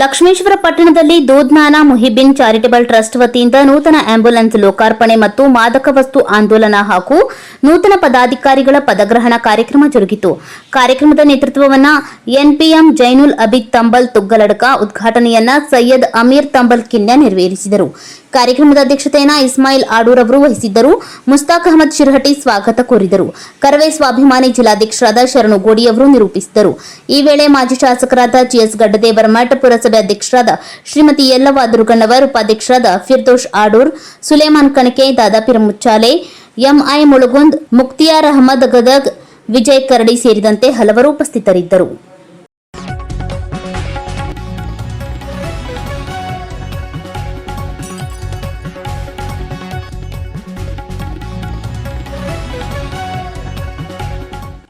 ಲಕ್ಷ್ಮೇಶ್ವರ ಪಟ್ಟಣದಲ್ಲಿ ದೂದ್ನಾನ ಮುಹಿಬಿನ್ charitable trust ವತಿಯಿಂದ ನೂತನ ಆಂಬ್ಯುಲೆನ್ಸ್ ಲೋಕಾರ್ಪಣೆ ಮತ್ತು ಮಾದಕ ವಸ್ತು ಆಂದೋಲನ ಹಾಗೂ ನೂತನ ಪದಾಧಿಕಾರಿಗಳ ಪದಗ್ರಹಣ ಕಾರ್ಯಕ್ರಮ ಜರುಗಿತು. ಕಾರ್ಯಕ್ರಮದ ನೇತೃತ್ವವನ್ನು ಎನ್ಪಿಎಂ ಜೈನುಲ್ ಅಬಿದ್ ತಂಬಲ್ ತುಗ್ಗಲಡ್ಕ ಉದ್ಘಾಟನೆಯನ್ನ ಸೈಯದ್ ಅಮೀರ್ ತಂಬಲ್ ಕಿನ್ಯ ನೆರವೇರಿಸಿದರು. ಕಾರ್ಯಕ್ರಮದ ಅಧ್ಯಕ್ಷತೆಯನ್ನ ಇಸ್ಮಾಯಿಲ್ ಆಡೂರ್ ಅವರು ವಹಿಸಿದ್ದರು. ಮುಸ್ತಾಕ್ ಅಹಮದ್ ಶಿರ್ಹಟಿ ಸ್ವಾಗತ ಕೋರಿದರು. ಕರವೇ ಸ್ವಾಭಿಮಾನಿ ಜಿಲ್ಲಾಧ್ಯಕ್ಷರಾದ ಶರಣು ಗೋಡಿ ಅವರು ನಿರೂಪಿಸಿದರು. ಈ ವೇಳೆ ಮಾಜಿ ಶಾಸಕರಾದ ಜಿಎಸ್ ಗಡ್ಡದೇವರ ಮಠ ಪುರಸಭೆ ಅಧ್ಯಕ್ಷರಾದ ಶ್ರೀಮತಿ ಯಲ್ಲವ್ವ ದುರ್ಗಣ್ಣವರ್, ಉಪಾಧ್ಯಕ್ಷರಾದ ಫಿರ್ದೋಷ್ ಆಡೂರ್, ಸುಲೇಮಾನ್ ಕಣಕೆ ದಾದಾಪಿರ ಮುಚ್ಚಾಲೆ ಎಂಐ ಮುಳುಗುಂದ್, ಮುಕ್ತಿಯಾರ್ ಅಹಮದ್ ಗದಗ್, ವಿಜಯ್ ಕರಡಿ ಸೇರಿದಂತೆ ಹಲವರು ಉಪಸ್ಥಿತರಿದ್ದರು.